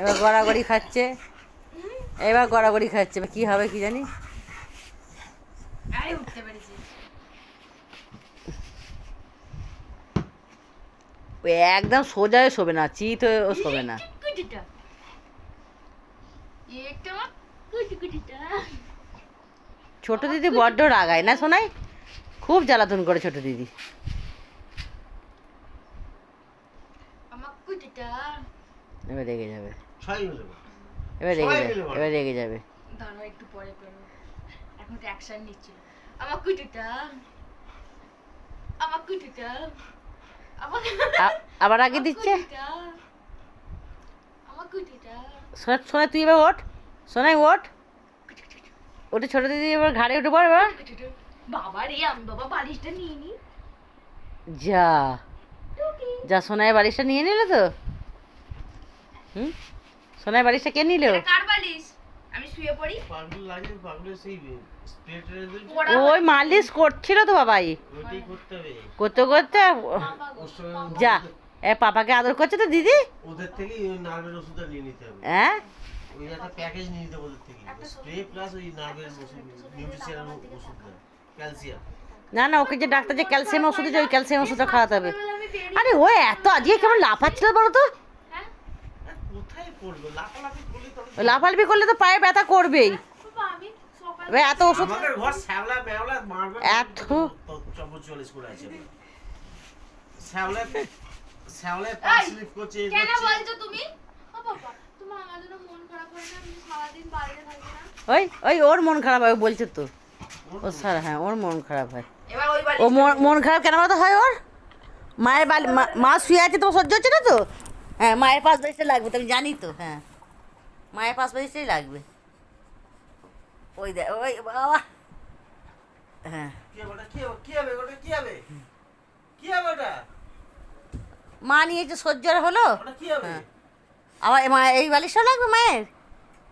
এবার গড়াগড়ি খাচ্ছে। এবার গড়াগড়ি খাচ্ছে কি হবে কি জানি? একদম সোজা হয়ে শোবে না চিত হয়ে ও শোবে না। ছোট দিদি বড্ড রাগায় না শোনাই খুব জ্বালাতন করে ছোট দিদি আমার কুটিটা এবার রেগে যাবে। ছয় মিলে বল। এবার রেগে যাবে এবার রেগে যাবে। দাঁড়াও একটু পরে করো। এখন তো অ্যাকশন নিচ্ছিল আমার কুটিটা আমার কুটিটা আবার আগে দিচ্ছে? কুটিটা আমার কুটিটা। সোনা সোনা তুই এবার ওঠ। সোনাই ওঠ। ওটা ছোট দিদি এবার ঘাড়ে উঠে পড় এবার বাবা রে আমি বাবা বালিশটা নিয়ে নি। যা। যা সোনাই বালিশটা নিয়ে নিলে তো? হুম? সোনাই বালিশটা কে নিল? কার বালিশ? আমি শুয়ে পড়ি। পাগল লাগে পাগলের সেই ওই মালিশ করছিল তো বাবাই। করতে করতে যা এ পাপাকে আদর করছে তো দিদি? ওদের থেকে ওই নার্ভের ওষুধটা নিয়ে নিতে হবে। হ্যাঁ ওই একটা প্যাকেজ নিয়ে নিতে ওদের থেকে। স্প্রে প্লাস ওই নার্ভের ওষুধ নিউট্রিশন ওষুধটা ক্যালসিয়াম না না ওকে যে ডাক্তার যে ক্যালসিয়াম ওষুধ দিয়েছে ওই ক্যালসিয়াম ওষুধটা খাওয়াতে হবে। আরে ও এত আজকে কেমন লাফাচ্ছিল বলো তো? লাফালাফি করলে তো পায়ে ব্যথা করবেই। বাবা আমি সকাল এবার এত ওষুধ এত- মন ওই ওই ওর মন খারাপ হয় বলছে তো। ও স্যার হ্যাঁ ওর মন খারাপ হয়। ও মন মন খারাপ কেন বলতো হয় ওর? মায়ের বালি মা- মা শুয়ে আছে তো সহ্য হচ্ছে না তো? হ্যাঁ মায়ের পাঁচ বাইশটা লাগবে তুমি আমি জানি তো হ্যাঁ। মায়ের পাঁচ বাইশটাই লাগবে। ওই দেখ ওই বাবা। হ্যাঁ। মা নিয়েছে সহ্য হলো? হ্যাঁ। আবার মা এই বালিশও লাগবে মায়ের?